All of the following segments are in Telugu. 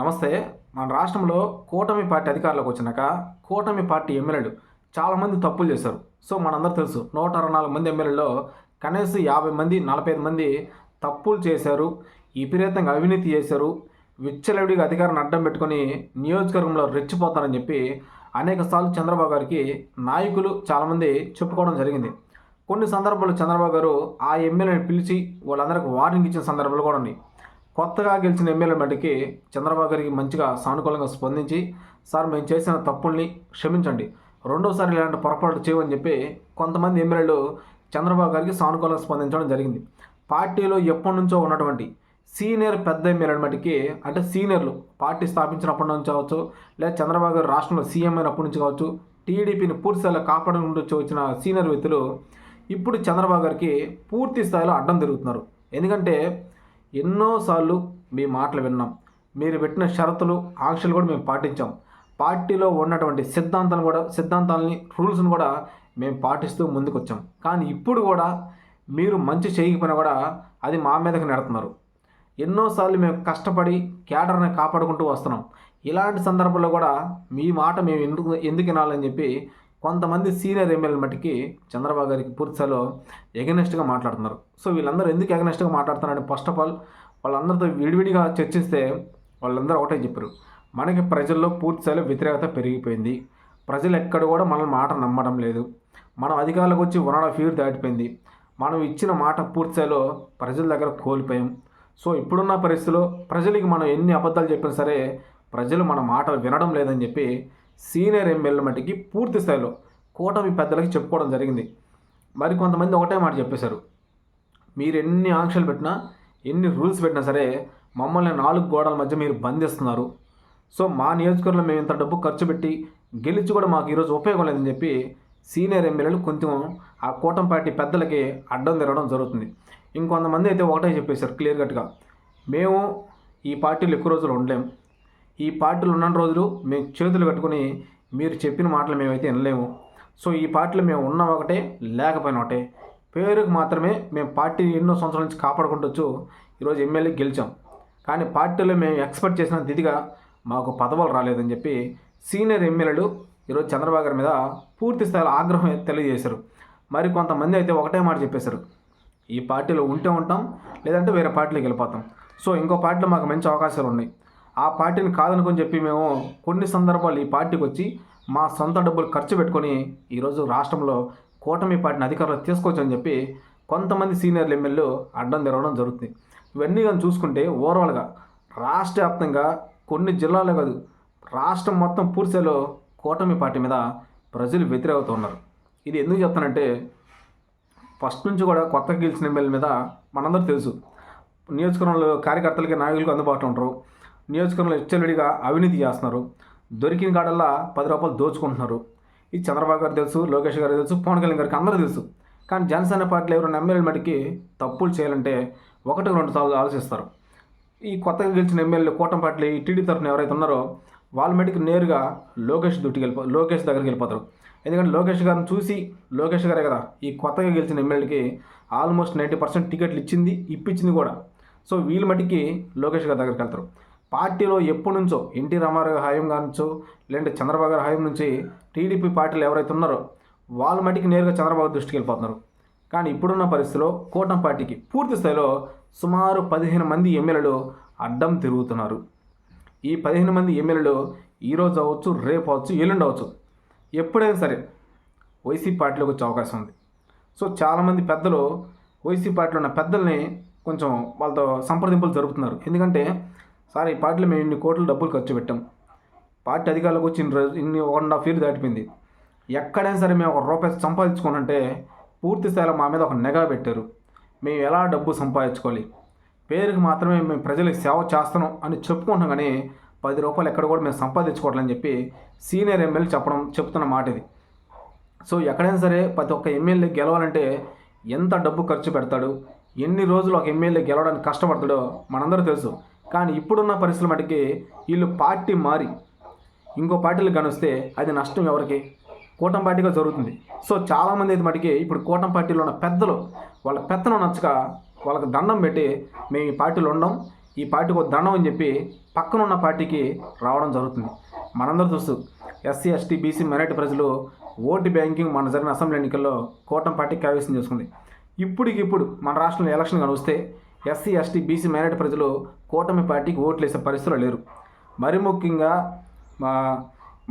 నమస్తే మన రాష్ట్రంలో కూటమి పార్టీ అధికారంలోకి వచ్చినాక కూటమి పార్టీ ఎమ్మెల్యేలు చాలామంది తప్పులు చేశారు. సో మనందరూ తెలుసు నూట అరవై నాలుగు మంది ఎమ్మెల్యేలో కనీసం యాభై మంది నలభై ఐదు మంది తప్పులు చేశారు విపరీతంగా అవినీతి చేశారు విచ్చలవిడిగా అధికారాన్ని అడ్డం పెట్టుకొని నియోజకవర్గంలో రెచ్చిపోతారని చెప్పి అనేక సార్లు చంద్రబాబు గారికి నాయకులు చాలామంది చెప్పుకోవడం జరిగింది. కొన్ని సందర్భాల్లో చంద్రబాబు గారు ఆ ఎమ్మెల్యేని పిలిచి వాళ్ళందరికీ వార్నింగ్ ఇచ్చిన సందర్భాలు కూడా ఉన్నాయి. కొత్తగా గెలిచిన ఎమ్మెల్యే మటుకి చంద్రబాబు గారికి మంచిగా సానుకూలంగా స్పందించి సార్ మేము చేసిన తప్పుల్ని క్షమించండి. రెండోసారి ఇలాంటి పొరపాటు చేయమని చెప్పి కొంతమంది ఎమ్మెల్యేలు చంద్రబాబు గారికి సానుకూలంగా స్పందించడం జరిగింది. పార్టీలో ఎప్పటి నుంచో ఉన్నటువంటి సీనియర్ పెద్ద ఎమ్మెల్యేల మటుకి అంటే సీనియర్లు పార్టీ స్థాపించినప్పటి నుంచి కావచ్చు లేదా చంద్రబాబు గారు రాష్ట్రంలో సీఎం అయినప్పటి నుంచి కావచ్చు టీడీపీని పూర్తి స్థాయిలో కాపాడుకుంటూ వచ్చిన సీనియర్ వ్యక్తులు ఇప్పుడు చంద్రబాబు గారికి పూర్తి స్థాయిలో అడ్డం తిరుగుతున్నారు. ఎందుకంటే ఎన్నోసార్లు మీ మాటలు విన్నాం. మీరు పెట్టిన షరతులు ఆంక్షలు కూడా మేము పాటించాం. పార్టీలో ఉన్నటువంటి సిద్ధాంతాలు కూడా సిద్ధాంతాలని రూల్స్ని కూడా మేము పాటిస్తూ ముందుకు వచ్చాం కానీ ఇప్పుడు కూడా మీరు మంచి చేయకపోయినా కూడా అది మా మీదకి నెడుతున్నారు. ఎన్నోసార్లు మేము కష్టపడి క్యాడర్ని కాపాడుకుంటూ వస్తున్నాం. ఇలాంటి సందర్భంలో కూడా మీ మాట మేము ఎందుకు ఎందుకు వినాలని చెప్పి కొంతమంది సీనియర్ ఎమ్మెల్యే మట్టికి చంద్రబాబు గారికి పూర్తిస్థాయిలో ఎగనెస్ట్గా మాట్లాడుతున్నారు. సో వీళ్ళందరూ ఎందుకు ఎగనెస్ట్గా మాట్లాడుతున్నారంటే ఫస్ట్ ఆఫ్ ఆల్ వాళ్ళందరితో విడివిడిగా చర్చిస్తే వాళ్ళందరూ ఒకటే చెప్పారు. మనకి ప్రజల్లో పూర్తిస్థాయిలో వ్యతిరేకత పెరిగిపోయింది. ప్రజలు ఎక్కడ కూడా మనల్ని మాట నమ్మడం లేదు. మనం అధికారులకు వచ్చి వన్ ఆఫ్ ఇయర్ దాటిపోయింది. మనం ఇచ్చిన మాట పూర్తిస్థాయిలో ప్రజల దగ్గర కోల్పోయాం. సో ఇప్పుడున్న పరిస్థితిలో ప్రజలకి మనం ఎన్ని అబద్ధాలు చెప్పినా సరే ప్రజలు మన మాటలు వినడం లేదని చెప్పి సీనియర్ ఎమ్మెల్యే మట్టికి పూర్తి స్థాయిలో కూటమి పెద్దలకి చెప్పుకోవడం జరిగింది. మరి కొంతమంది ఒకటే మాట చెప్పేశారు. మీరు ఎన్ని ఆంక్షలు పెట్టినా ఎన్ని రూల్స్ పెట్టినా సరే మమ్మల్ని నాలుగు గోడల మధ్య మీరు బంధిస్తున్నారు. సో మా నియోజకవర్గంలో మేము ఇంత డబ్బు ఖర్చు పెట్టి గెలిచి కూడా మాకు ఈరోజు ఉపయోగం లేదని చెప్పి సీనియర్ ఎమ్మెల్యేలు కొంచెం ఆ కూటమి పార్టీ పెద్దలకి అడ్డం తిరగడం జరుగుతుంది. ఇంకొంతమంది అయితే ఒకటే చెప్పేశారు క్లియర్ కట్గా. మేము ఈ పార్టీలు ఎక్కువ రోజులు ఉండలేము ఈ పార్టీలు ఉన్న రోజులు మేము చేతులు కట్టుకుని మీరు చెప్పిన మాటలు మేమైతే వినలేము. సో ఈ పార్టీలో మేము ఉన్న ఒకటే లేకపోయినా ఒకటే. పేరుకు మాత్రమే మేము పార్టీ ఎన్నో సంవత్సరాల నుంచి కాపాడుకుంటూ ఈరోజు ఎమ్మెల్యే గెలిచాం. కానీ పార్టీలో మేము ఎక్స్పెక్ట్ చేసిన దిదిగా మాకు పదవులు రాలేదని చెప్పి సీనియర్ ఎమ్మెల్యేలు ఈరోజు చంద్రబాబు గారి మీద పూర్తి స్థాయిలో ఆగ్రహం తెలియజేశారు. మరి కొంతమంది అయితే ఒకటే మాట చెప్పేశారు. ఈ పార్టీలో ఉంటే ఉంటాం లేదంటే వేరే పార్టీలోకి వెళ్ళిపోతాం. సో ఇంకో పార్టీలో మాకు మంచి అవకాశాలు ఉన్నాయి. ఆ పార్టీని కాదనుకొని చెప్పి మేము కొన్ని సందర్భాలు ఈ పార్టీకి వచ్చి మా సొంత డబ్బులు ఖర్చు పెట్టుకొని ఈరోజు రాష్ట్రంలో కూటమి పార్టీని అధికారంలో తీసుకోవచ్చని చెప్పి కొంతమంది సీనియర్ ఎమ్మెల్యేలు అడ్డం తిరగడం జరుగుతుంది. ఇవన్నీ కానీ చూసుకుంటే ఓవరాల్గా రాష్ట్ర వ్యాప్తంగా కొన్ని జిల్లాలే కాదు రాష్ట్రం మొత్తం పూర్తిలో కూటమి పార్టీ మీద ప్రజలు వ్యతిరేకత ఉన్నారు. ఇది ఎందుకు చెప్తానంటే ఫస్ట్ నుంచి కూడా కొత్తగా గెలిచిన ఎమ్మెల్యే మీద మనందరూ తెలుసు. నియోజకవర్గంలో కార్యకర్తలకి నాయకులకు అందుబాటులో ఉంటారు. నియోజకవర్గంలో ఇచ్చలవిడిగా అవినీతి చేస్తున్నారు. దొరికిన కాడల్లా పది రూపాయలు దోచుకుంటున్నారు. ఇది చంద్రబాబు గారు తెలుసు లోకేష్ గారు తెలుసు పవన్ కళ్యాణ్ గారికి అందరూ తెలుసు. కానీ జనసేన పార్టీలో ఎవరైనా ఎమ్మెల్యే మటుకి తప్పులు చేయాలంటే ఒకటి రెండు సార్లు ఆలోచిస్తారు. ఈ కొత్తగా గెలిచిన ఎమ్మెల్యే కూటమి పార్టీ టీడీ తరఫున ఎవరైతే ఉన్నారో వాళ్ళ మటుకు నేరుగా లోకేష్ దుట్టికి వెళ్ళిపో లోకేష్ దగ్గరికి వెళ్ళిపోతారు. ఎందుకంటే లోకేష్ గారిని చూసి లోకేష్ గారే కదా ఈ కొత్తగా గెలిచిన ఎమ్మెల్యేకి ఆల్మోస్ట్ నైంటీ పర్సెంట్ టికెట్లు ఇచ్చింది ఇప్పించింది కూడా. సో వీళ్ళ మటుకి లోకేష్ గారి దగ్గరికి వెళ్తారు. పార్టీలో ఎప్పటి నుంచో ఎన్టీ రామారావు హయాం కానుంచో లేదంటే చంద్రబాబు గారి హయాం నుంచి టీడీపీ పార్టీలు ఎవరైతే ఉన్నారో వాళ్ళ మటుకి నేరుగా చంద్రబాబు దృష్టికి వెళ్ళిపోతున్నారు. కానీ ఇప్పుడున్న పరిస్థితిలో కూటమి పార్టీకి పూర్తి స్థాయిలో సుమారు పదిహేను మంది ఎమ్మెల్యేలు అడ్డం తిరుగుతున్నారు. ఈ పదిహేను మంది ఎమ్మెల్యేలు ఈరోజు అవ్వచ్చు రేపు అవ్వచ్చు ఎల్లుండి అవ్వచ్చు. ఎప్పుడైనా సరే వైసీపీ పార్టీలోకి వచ్చే అవకాశం ఉంది. సో చాలామంది పెద్దలు వైసీపీ పార్టీలో ఉన్న పెద్దల్ని కొంచెం వాళ్ళతో సంప్రదింపులు జరుపుతున్నారు. ఎందుకంటే సార్ ఈ పార్టీలో మేము ఇన్ని కోట్ల డబ్బులు ఖర్చు పెట్టాం. పార్టీ అధికారులకు వచ్చి ఇన్ని రోజు ఇన్ని వన్ అండ్ హాఫ్ ఇయర్ దాటిపోయింది. ఎక్కడైనా సరే మేము ఒక రూపాయి సంపాదించుకోనంటే పూర్తి స్థాయిలో మా మీద ఒక నిఘా పెట్టారు. మేము ఎలా డబ్బు సంపాదించుకోవాలి? పేరుకి మాత్రమే మేము ప్రజలకు సేవ చేస్తున్నాం అని చెప్పుకుంటున్నాం కానీ పది రూపాయలు ఎక్కడ కూడా మేము సంపాదించుకోవట్లని చెప్పి సీనియర్ ఎమ్మెల్యే చెప్పడం చెప్తున్న మాట ఇది. సో ఎక్కడైనా సరే ప్రతి ఒక్క ఎమ్మెల్యే గెలవాలంటే ఎంత డబ్బు ఖర్చు పెడతాడు? ఎన్ని రోజులు ఒక ఎమ్మెల్యే గెలవడానికి కష్టపడతాడో మనందరూ తెలుసు. కానీ ఇప్పుడున్న పరిస్థితులు మటుకి వీళ్ళు పార్టీ మారి ఇంకో పార్టీలు కనిస్తే అది నష్టం ఎవరికి? కూటమి పార్టీగా జరుగుతుంది. సో చాలామంది అయితే మటుకి ఇప్పుడు కూటమి పార్టీలో ఉన్న పెద్దలు వాళ్ళ పెత్తనం నచ్చక వాళ్ళకి దండం పెట్టి మేము ఈ పార్టీలో ఉండం ఈ పార్టీకి ఒక దండం అని చెప్పి పక్కన ఉన్న పార్టీకి రావడం జరుగుతుంది. మనందరూ చూస్తూ ఎస్సీ ఎస్టీ బీసీ మైనార్టీ ప్రజలు ఓటు బ్యాంకింగ్ మన జరిగిన అసెంబ్లీ ఎన్నికల్లో కూటమి పార్టీ కైవసం చేసుకుంది. ఇప్పటికిప్పుడు మన రాష్ట్రంలో ఎలక్షన్ కానీ వస్తే ఎస్సీ ఎస్టీ బీసీ మైనార్టీ ప్రజలు కూటమి పార్టీకి ఓట్లు వేసే పరిస్థితులు లేరు. మరి ముఖ్యంగా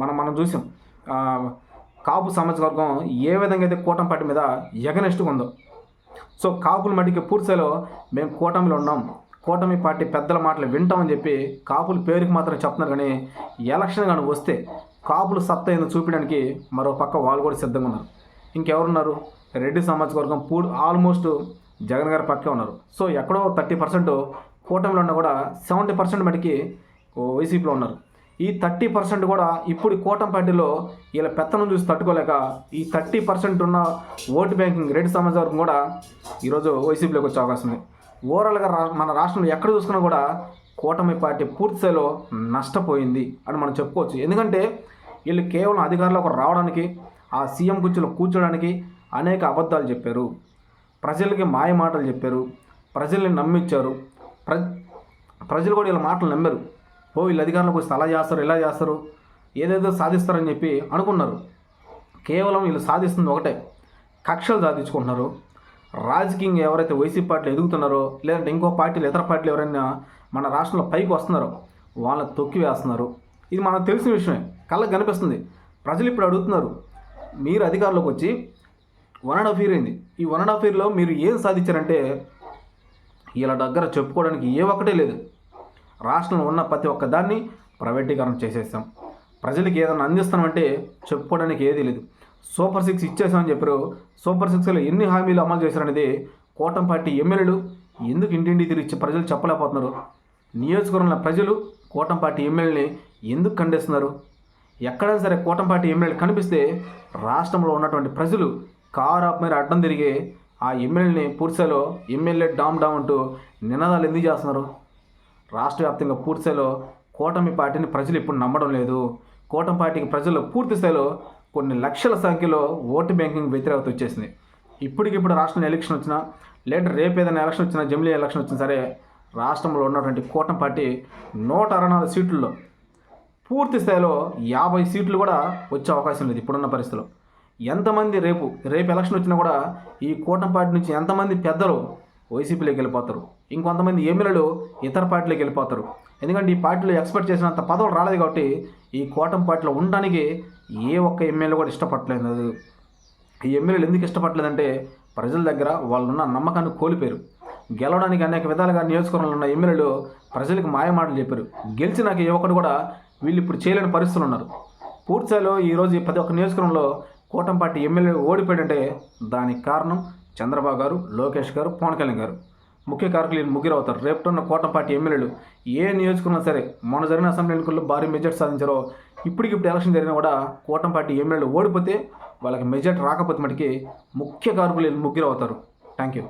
మనం మనం చూసాం కాపు సామాజిక వర్గం ఏ విధంగా అయితే కూటమి పార్టీ మీద ఎగనెస్ట్గా ఉందో. సో కాపుల మటుకి పూర్తిలో మేము కూటమిలో ఉన్నాం. కూటమి పార్టీ పెద్దల మాటలు వింటామని చెప్పి కాపుల పేరుకి మాత్రం చెప్తున్నారు కానీ ఎలక్షన్ కానీ వస్తే కాపులు సత్తా ఏందో చూపించడానికి మరో పక్క వాళ్ళు కూడా సిద్ధంగా ఉన్నారు. ఇంకెవరున్నారు? రెడ్డి సామాజిక వర్గం పూ ఆల్మోస్ట్ జగన్ గారి పక్కే ఉన్నారు. సో ఎక్కడో థర్టీ పర్సెంట్ కూటమిలో ఉన్న కూడా సెవెంటీ పర్సెంట్ మటుకి వైసీపీలో ఉన్నారు. ఈ థర్టీ పర్సెంట్ కూడా ఇప్పుడు కూటమి పార్టీలో వీళ్ళ పెత్తనం చూసి తట్టుకోలేక ఈ థర్టీ పర్సెంట్ ఉన్న ఓటు బ్యాంకింగ్ రెడ్డి సమాజ వర్గం కూడా ఈరోజు వైసీపీలోకి వచ్చే అవకాశం ఉంది. ఓవరాల్గా రా మన రాష్ట్రంలో ఎక్కడ చూసుకున్నా కూడా కూటమి పార్టీ పూర్తి స్థాయిలో నష్టపోయింది అని మనం చెప్పుకోవచ్చు. ఎందుకంటే వీళ్ళు కేవలం అధికారంలోకి రావడానికి ఆ సీఎం కుర్చీలో కూర్చోడానికి అనేక అబద్ధాలు చెప్పారు. ప్రజలకి మాయ మాటలు చెప్పారు. ప్రజల్ని నమ్మించారు ప్ర ప్రజలు కూడా వీళ్ళ మాటలు నమ్మారు. ఓ వీళ్ళు అధికారంలోకి వస్తే అలా చేస్తారు ఇలా చేస్తారు ఏదేదో సాధిస్తారని చెప్పి అనుకున్నారు. కేవలం వీళ్ళు సాధిస్తుంది ఒకటే. కక్షలు సాధించుకుంటున్నారు. రాజకీయంగా ఎవరైతే వైసీపీ పార్టీలు ఎదుగుతున్నారో లేదంటే ఇంకో పార్టీలు ఇతర పార్టీలు ఎవరైనా మన రాష్ట్రంలో పైకి వస్తున్నారో వాళ్ళని తొక్కి వేస్తున్నారు ఇది మనకు తెలిసిన విషయమే. కళ్ళకు కనిపిస్తుంది. ప్రజలు ఇప్పుడు అడుగుతున్నారు. మీరు అధికారంలోకి వచ్చి వన్ అండ్ హాఫ్ ఇయర్ అయింది. ఈ వన్ అండ్ హాఫ్ ఇయర్లో మీరు ఏం సాధించారంటే వీళ్ళ దగ్గర చెప్పుకోవడానికి ఏ ఒక్కటే లేదు. రాష్ట్రంలో ఉన్న ప్రతి ఒక్క దాన్ని ప్రైవేటీకరణ చేసేస్తాం. ప్రజలకి ఏదైనా అందిస్తామంటే చెప్పుకోవడానికి ఏదీ లేదు. సూపర్ సిక్స్ ఇచ్చేసామని చెప్పారు. సూపర్ సిక్స్లో ఎన్ని హామీలు అమలు చేశారనేది కూటమి పార్టీ ఎమ్మెల్యేలు ఎందుకు ఇంటింటి తిరిగి ప్రజలు చెప్పలేకపోతున్నారు? నియోజకవర్గంలో ప్రజలు కూటమి పార్టీ ఎమ్మెల్యేని ఎందుకు ఖండిస్తున్నారు? ఎక్కడైనా సరే కూటమి పార్టీ ఎమ్మెల్యేలు కనిపిస్తే రాష్ట్రంలో ఉన్నటువంటి ప్రజలు కారు ఆపు మీద అడ్డం తిరిగి ఆ ఎమ్మెల్యేని పూర్తిస్థాయిలో ఎమ్మెల్యే డామ్ డామ్ అంటూ నినాదాలు ఎందుకు చేస్తున్నారు? రాష్ట్ర వ్యాప్తంగా పూర్తిస్థాయిలో కూటమి పార్టీని ప్రజలు ఇప్పుడు నమ్మడం లేదు. కూటమి పార్టీకి ప్రజలు పూర్తి స్థాయిలో కొన్ని లక్షల సంఖ్యలో ఓటు బ్యాంకింగ్ వ్యతిరేకత వచ్చేసింది. ఇప్పటికిప్పుడు రాష్ట్రంలో ఎలక్షన్ వచ్చినా లేదా రేపు ఏదైనా ఎలక్షన్ వచ్చినా జమిలీ ఎలక్షన్ వచ్చినా సరే రాష్ట్రంలో ఉన్నటువంటి కూటమి పార్టీ నూట అరవై నాలుగు సీట్లలో పూర్తి స్థాయిలో యాభై సీట్లు కూడా వచ్చే అవకాశం లేదు ఇప్పుడున్న పరిస్థితిలో. ఎంతమంది రేపు రేపు ఎలక్షన్ వచ్చినా కూడా ఈ కూటమి పార్టీ నుంచి ఎంతమంది పెద్దలు వైసీపీలోకి వెళ్ళిపోతారు? ఇంకొంతమంది ఎమ్మెల్యేలు ఇతర పార్టీలోకి వెళ్ళిపోతారు. ఎందుకంటే ఈ పార్టీలో ఎక్స్పెక్ట్ చేసినంత పదవులు రాలేదు కాబట్టి ఈ కూటమి పార్టీలో ఉండడానికి ఏ ఒక్క ఎమ్మెల్యే కూడా ఇష్టపడలేదు ఈ ఎమ్మెల్యేలు ఎందుకు ఇష్టపడలేదంటే ప్రజల దగ్గర వాళ్ళున్న నమ్మకాన్ని కోల్పోయారు. గెలవడానికి అనేక విధాలుగా నియోజకవర్గంలో ఉన్న ఎమ్మెల్యేలు ప్రజలకు మాయమాటలు చెప్పారు. గెలిచినాక ఏ ఒక్కడు కూడా వీళ్ళు ఇప్పుడు చేయలేని పరిస్థితులు ఉన్నారు. పూర్తిస్థాయిలో ఈరోజు ప్రతి ఒక్క నియోజకవర్గంలో కూటమి పార్టీ ఎమ్మెల్యే ఓడిపోయాడంటే దానికి కారణం చంద్రబాబు గారు లోకేష్ గారు పవన్ కళ్యాణ్ గారు. ముఖ్య కారకులు ముగ్గురు అవుతారు. రేపున్న కూటమి పార్టీ ఎమ్మెల్యేలు ఏ నియోజకవర్గం సరే మొన్న జరిగిన అసెంబ్లీ ఎన్నికల్లో భారీ మెజార్టీ సాధించారో ఇప్పటికిప్పుడు ఎలక్షన్ జరిగినా కూడా కూటమి పార్టీ ఎమ్మెల్యేలు ఓడిపోతే వాళ్ళకి మెజార్టీ రాకపోతే మటుకి ముఖ్య కారకులు వీళ్ళు ముగ్గురు అవుతారు. Thank you